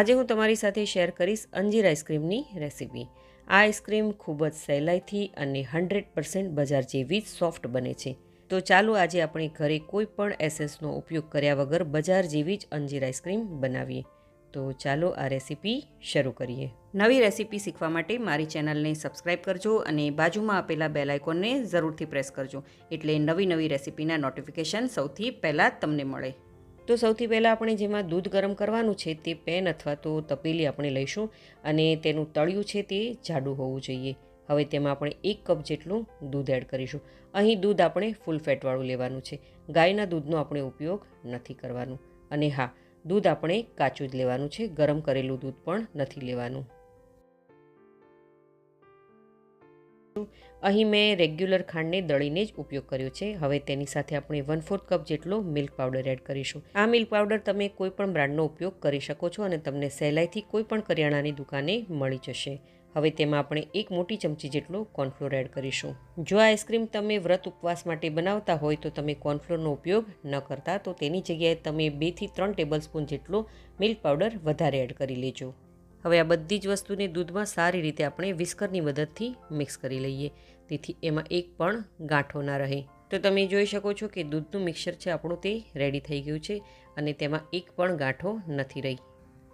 આજે હું તમારી સાથે શેર કરીશ અંજીર આઈસ્ક્રીમની રેસીપી. આ આઈસ્ક્રીમ ખૂબ જ સહેલાઈથી અને હંડ્રેડ પર્સન્ટ બજાર જેવી જ સોફ્ટ બને છે. તો ચાલો આજે આપણે ઘરે કોઈ પણ એસેન્સનો ઉપયોગ કર્યા વગર બજાર જેવી જ અંજીર આઈસ્ક્રીમ બનાવીએ. તો ચાલો આ રેસીપી શરૂ કરીએ. નવી રેસીપી શીખવા માટે મારી ચેનલને સબસ્ક્રાઇબ કરજો અને બાજુમાં આપેલા બેલ આઇકોનને જરૂરથી પ્રેસ કરજો. એટલે નવી નવી રેસીપીના નોટિફિકેશન સૌથી પહેલાં તમને મળે. તો સૌથી પહેલાં આપણે જેમાં દૂધ ગરમ કરવાનું છે તે પેન અથવા તો તપેલી આપણે લઈશું અને તેનું તળિયું છે તે જાડું હોવું જોઈએ. હવે તેમાં આપણે એક કપ જેટલું દૂધ એડ કરીશું. અહીં દૂધ આપણે ફૂલ ફેટવાળું લેવાનું છે. ગાયના દૂધનો આપણે ઉપયોગ નથી કરવાનું. અને હા, દૂધ આપણે કાચું જ લેવાનું છે. ગરમ કરેલું દૂધ પણ નથી લેવાનું. અહીં મેં રેગ્યુલર ખાંડને દળીને જ ઉપયોગ કર્યો છે. હવે તેની સાથે આપણે વન ફોર્થ કપ જેટલો મિલ્ક પાવડર એડ કરીશું. આ મિલ્ક પાવડર તમે કોઈ પણ બ્રાન્ડનો ઉપયોગ કરી શકો છો અને તમને સહેલાઈથી કોઈ પણ કરિયાણાની દુકાને મળી જશે. હવે તેમાં આપણે એક મોટી ચમચી જેટલો કોર્નફ્લોર એડ કરીશું. જો આઈસ્ક્રીમ તમે વ્રત ઉપવાસ માટે બનાવતા હોય તો તમે કોર્નફ્લોરનો ઉપયોગ ન કરતા તો તેની જગ્યાએ તમે બેથી ત્રણ ટેબલ સ્પૂન જેટલો મિલ્ક પાવડર વધારે એડ કરી લેજો. હવે આ બધી જ વસ્તુને દૂધમાં સારી રીતે આપણે વિસ્કરની મદદથી મિક્સ કરી લઈએ. તેથી એમાં એક પણ ગાંઠો ના રહે. તો તમે જોઈ શકો છો કે દૂધનું મિક્સર છે આપણું તે રેડી થઈ ગયું છે અને તેમાં એક પણ ગાંઠો નથી રહી.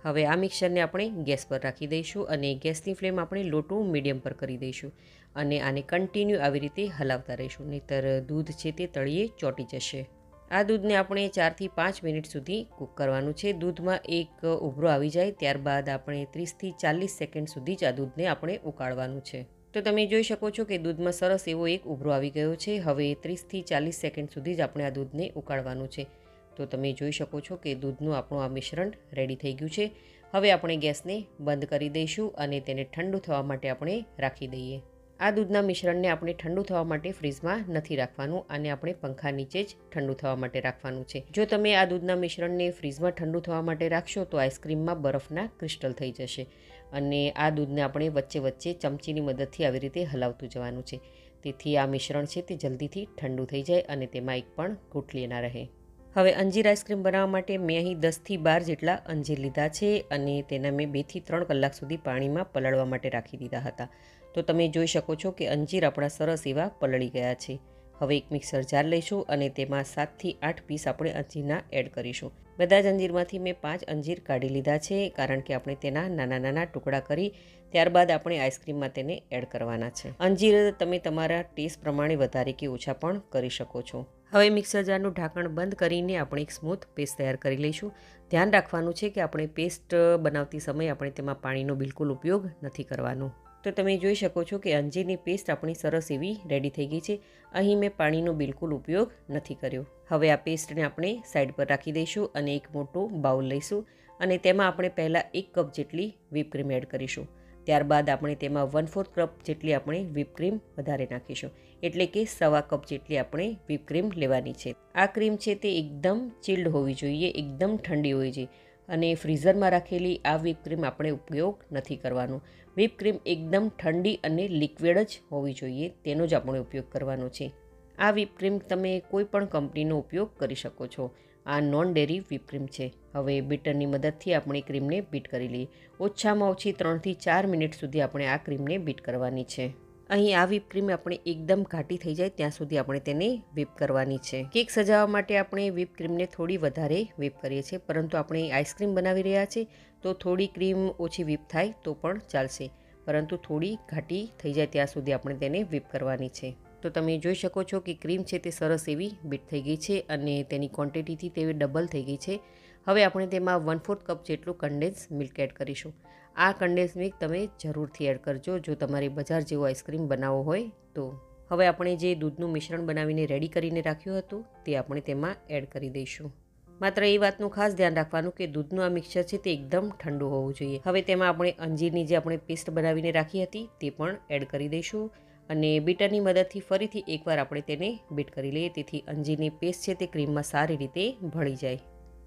હવે આ મિક્સરને આપણે ગેસ પર રાખી દઈશું અને ગેસની ફ્લેમ આપણે લોટું મીડિયમ પર કરી દઈશું અને આને કન્ટિન્યુ આવી રીતે હલાવતા રહીશું. નહીંતર દૂધ છે તે તળિયે ચોંટી જશે. આ દૂધને આપણે ચારથી પાંચ મિનિટ સુધી કૂક કરવાનું છે. દૂધમાં એક ઉભરો આવી જાય, ત્યારબાદ આપણે ત્રીસથી ચાલીસ સેકન્ડ સુધી જ આ દૂધને આપણે ઉકાળવાનું છે. તો તમે જોઈ શકો છો કે દૂધમાં સરસ એવો એક ઉભરો આવી ગયો છે. હવે ત્રીસથી ચાલીસ સેકન્ડ સુધી જ આપણે આ દૂધને ઉકાળવાનું છે. તો તમે જોઈ શકો છો કે દૂધનું આપણું આ મિશ્રણ રેડી થઈ ગયું છે. હવે આપણે ગેસને બંધ કરી દઈશું અને તેને ઠંડુ થવા માટે આપણે રાખી દઈએ. આ દૂધના મિશ્રણને આપણે ઠંડુ થવા માટે ફ્રીજમાં નથી રાખવાનું અને આપણે પંખા નીચે જ ઠંડુ થવા માટે રાખવાનું છે. જો તમે આ દૂધના મિશ્રણને ફ્રીજમાં ઠંડુ થવા માટે રાખશો તો આઈસ્ક્રીમમાં બરફના ક્રિસ્ટલ થઈ જશે અને આ દૂધને આપણે વચ્ચે વચ્ચે ચમચીની મદદથી આવી રીતે હલાવતું જવાનું છે. તેથી આ મિશ્રણ છે તે જલ્દીથી ઠંડુ થઈ જાય અને તેમાં એક પણ ગુટલી ના રહે. હવે અંજીર આઈસ્ક્રીમ બનાવવા માટે મેં અહીં દસથી બાર જેટલા અંજીર લીધા છે અને તેના મેં બેથી ત્રણ કલાક સુધી પાણીમાં પલાળવા માટે રાખી દીધા હતા. તો તમે જોઈ શકો છો કે અંજીર આપણા સરસ એવા પલળી ગયા છે. હવે એક મિક્સર જાર લઈશું અને તેમાં સાતથી આઠ પીસ આપણે અંજીરના એડ કરીશું. બધા જ અંજીરમાંથી મેં પાંચ અંજીર કાઢી લીધા છે, કારણ કે આપણે તેના નાના નાના ટુકડા કરી ત્યારબાદ આપણે આઈસ્ક્રીમમાં તેને એડ કરવાના છે. અંજીર તમે તમારા ટેસ્ટ પ્રમાણે વધારે કે ઓછા પણ કરી શકો છો. હવે મિક્સર જારનું ઢાંકણ બંધ કરીને આપણે એક સ્મૂથ પેસ્ટ તૈયાર કરી લઈશું. ધ્યાન રાખવાનું છે કે આપણે પેસ્ટ બનાવતી સમયે આપણે તેમાં પાણીનો બિલકુલ ઉપયોગ નથી કરવાનો. તો તમે જોઈ શકો છો કે અંજીરની પેસ્ટ આપણી સરસ એવી રેડી થઈ ગઈ છે. અહીં મેં પાણીનો બિલકુલ ઉપયોગ નથી કર્યો. હવે આ પેસ્ટને આપણે સાઈડ પર રાખી દઈશું અને એક મોટો બાઉલ લઈશું અને તેમાં આપણે પહેલાં એક કપ જેટલી વ્હીપક્રીમ એડ કરીશું. ત્યારબાદ આપણે તેમાં વન ફોર્થ કપ જેટલી આપણે વ્હીપક્રીમ વધારે નાખીશું. એટલે કે સવા કપ જેટલી આપણે વ્હીપક્રીમ લેવાની છે. આ ક્રીમ છે તે એકદમ ચિલ્ડ હોવી જોઈએ, એકદમ ઠંડી હોવી જોઈએ અને ફ્રીઝરમાં રાખેલી આ ક્રીમ આપણે ઉપયોગ નથી કરવાનો. ક્રીમ એકદમ ઠંડી અને લિક્વિડ જ હોવી જોઈએ, તેનો જ આપણે ઉપયોગ કરવાનો છે. આ ક્રીમ તમે કોઈ પણ કંપનીનો ઉપયોગ કરી શકો છો. આ નોન ડેરી ક્રીમ છે. હવે બીટરની મદદથી આપણે ક્રીમને બીટ કરી લઈએ. ઓછામાં ઓછી ત્રણથી ચાર મિનિટ સુધી આપણે આ ક્રીમને બીટ કરવાની છે. અહીં આ વ્હીપ ક્રીમ આપણે એકદમ ઘાટી થઈ જાય ત્યાં સુધી આપણે તેને વ્હીપ કરવાની છે. કેક સજાવવા માટે આપણે વ્હીપ ક્રીમને થોડી વધારે વ્હીપ કરીએ છીએ, પરંતુ આપણે આઈસ્ક્રીમ બનાવી રહ્યા છીએ, તો થોડી ક્રીમ ઓછી વ્હીપ થાય તો પણ ચાલશે, પરંતુ થોડી ઘાટી થઈ જાય ત્યાં સુધી આપણે તેને વીપ કરવાની છે. તો તમે જોઈ શકો છો કે ક્રીમ છે તે સરસ એવી બીટ થઈ ગઈ છે અને તેની ક્વોન્ટિટીથી તે ડબલ થઈ ગઈ છે. હવે આપણે તેમાં વન ફોર્થ કપ જેટલું કન્ડેન્સ મિલ્ક એડ કરીશું. આ કન્ડેન્સ મિલ્ક તમે જરૂરથી એડ કરજો. જો તમારે બજાર જેવો આઈસ્ક્રીમ બનાવવો હોય તો. હવે આપણે જે દૂધનું મિશ્રણ બનાવીને રેડી કરીને રાખ્યું હતું તે આપણે તેમાં એડ કરી દઈશું. માત્ર એ વાતનું ખાસ ધ્યાન રાખવાનું કે દૂધનું આ મિક્સર છે તે એકદમ ઠંડુ હોવું જોઈએ. હવે તેમાં આપણે અંજીરની જે આપણે પેસ્ટ બનાવીને રાખી હતી તે પણ એડ કરી દઈશું. અને બીટરની મદદથી ફરીથી એકવાર આપણે તેને બીટ કરી લઈએ. તેથી અંજીરની પેસ્ટ છે તે ક્રીમમાં સારી રીતે ભળી જાય.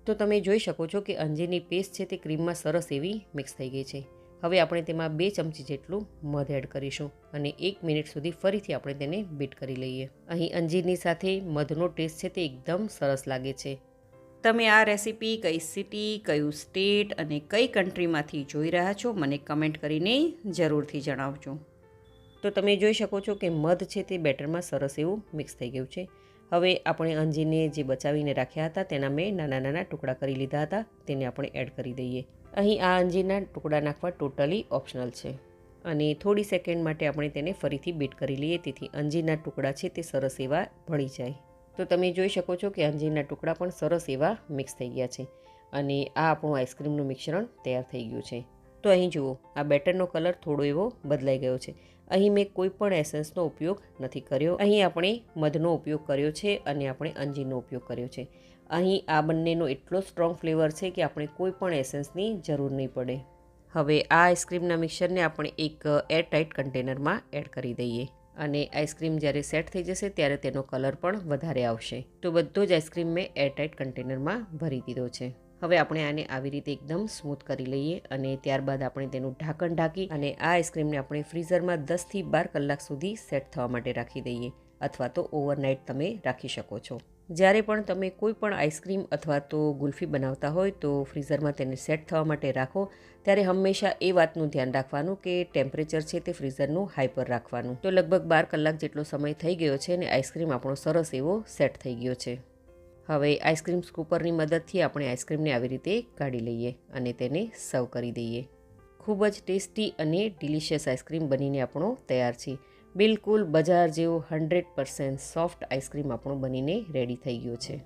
તો તમે જોઈ શકો છો કે અંજીરની પેસ્ટ છે તે ક્રીમમાં સરસ એવી મિક્સ થઈ ગઈ છે. હવે આપણે તેમાં બે ચમચી જેટલું મધ એડ કરીશું અને એક મિનિટ સુધી ફરીથી આપણે તેને બીટ કરી લઈએ. અહીં અંજીરની સાથે મધનો ટેસ્ટ છે તે એકદમ સરસ લાગે છે. તમે આ રેસીપી કઈ સિટી કયું સ્ટેટ અને કઈ કન્ટ્રીમાંથી જોઈ રહ્યા છો મને કમેન્ટ કરીને જરૂરથી જણાવજો. તો તમે જોઈ શકો છો કે મધ છે તે બેટરમાં સરસ એવું મિક્સ થઈ ગયું છે. હવે આપણે અંજીરને જે બચાવીને રાખ્યા હતા તેના મેં નાના નાના ટુકડા કરી લીધા હતા, તેને આપણે એડ કરી દઈએ. અહીં આ અંજીરના ટુકડા નાખવા ટોટલી ઓપ્શનલ છે અને થોડી સેકન્ડ માટે આપણે તેને ફરીથી બીટ કરી લઈએ, તેથી અંજીરના ટુકડા છે તે સરસ એવા ભળી જાય. તો તમે જોઈ શકો છો કે અંજીરના ટુકડા પણ સરસ એવા મિક્સ થઈ ગયા છે અને આ આપણું આઈસ્ક્રીમનું મિશ્રણ તૈયાર થઈ ગયું છે. તો અહીં જુઓ, આ બેટરનો કલર થોડો એવો બદલાઈ ગયો છે. અહીં મેં કોઈ પણ એસેન્સનો ઉપયોગ નથી કર્યો. અહીં આપણે મધનો ઉપયોગ કર્યો છે અને આપણે અંજીરનો ઉપયોગ કર્યો છે. અહીં આ બંનેનો એટલો સ્ટ્રોંગ ફ્લેવર છે કે આપણે કોઈ પણ એસેન્સની જરૂર નહીં પડે. હવે આ આઈસ્ક્રીમના મિક્સરને આપણે એક એરટાઇટ કન્ટેનરમાં એડ કરી દઈએ અને આઈસ્ક્રીમ જ્યારે સેટ થઈ જશે ત્યારે તેનો કલર પણ વધારે આવશે. તો બધો જ આઈસ્ક્રીમ મેં એરટાઇટ કન્ટેનરમાં ભરી દીધો છે. હવે આપણે આને આવી રીતે એકદમ સ્મૂથ કરી લઈએ અને ત્યારબાદ આપણે તેનું ઢાંકણ ઢાંકી અને આ આઈસ્ક્રીમને આપણે ફ્રીઝરમાં દસથી બાર કલાક સુધી સેટ થવા માટે રાખી દઈએ અથવા તો ઓવરનાઇટ તમે રાખી શકો છો. જ્યારે પણ તમે કોઈ પણ આઈસ્ક્રીમ અથવા તો ગુલ્ફી બનાવતા હોય તો ફ્રીઝરમાં તેને સેટ થવા માટે રાખો. ત્યારે હંમેશા એ વાતનું ધ્યાન રાખવાનું કે ટેમ્પરેચર છે તે ફ્રીઝરનું હાઈ પર રાખવાનું. તો લગભગ બાર કલાક જેટલો સમય થઈ ગયો છે અને આઈસ્ક્રીમ આપણો સરસ એવો સેટ થઈ ગયો છે. હવે આઈસ્ક્રીમ સ્કૂપરની મદદથી આપણે આઈસ્ક્રીમને આવી રીતે કાઢી લઈએ અને તેને સર્વ કરી દઈએ. ખૂબ જ ટેસ્ટી અને ડિલિશિયસ આઈસ્ક્રીમ બનીને આપણો તૈયાર છે. બિલકુલ બજાર જેવો હંડ્રેડ પર્સન્ટ સોફ્ટ આઈસ્ક્રીમ આપણો બનીને રેડી થઈ ગયો છે.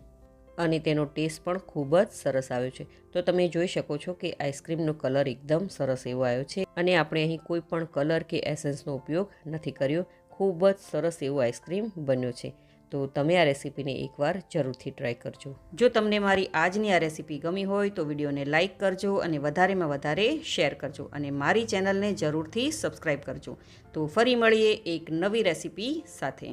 અને તેનો ટેસ્ટ પણ ખૂબ જ સરસ આવ્યો છે. તો તમે જોઈ શકો છો કે આઈસ્ક્રીમનો કલર એકદમ સરસ એવો આવ્યો છે અને આપણે અહીં કોઈ પણ કલર કે એસેન્સનો ઉપયોગ નથી કર્યો. ખૂબ જ સરસ એવો આઈસ્ક્રીમ બન્યો છે. તો તમે આ રેસીપીને એકવાર જરૂરથી ટ્રાય કરજો. જો તમને મારી આજની આ રેસીપી ગમી હોય તો વિડીયોને લાઇક કરજો અને વધારેમાં વધારે શેર કરજો અને મારી ચેનલને જરૂરથી સબસ્ક્રાઈબ કરજો. તો ફરી મળીએ એક નવી રેસીપી સાથે.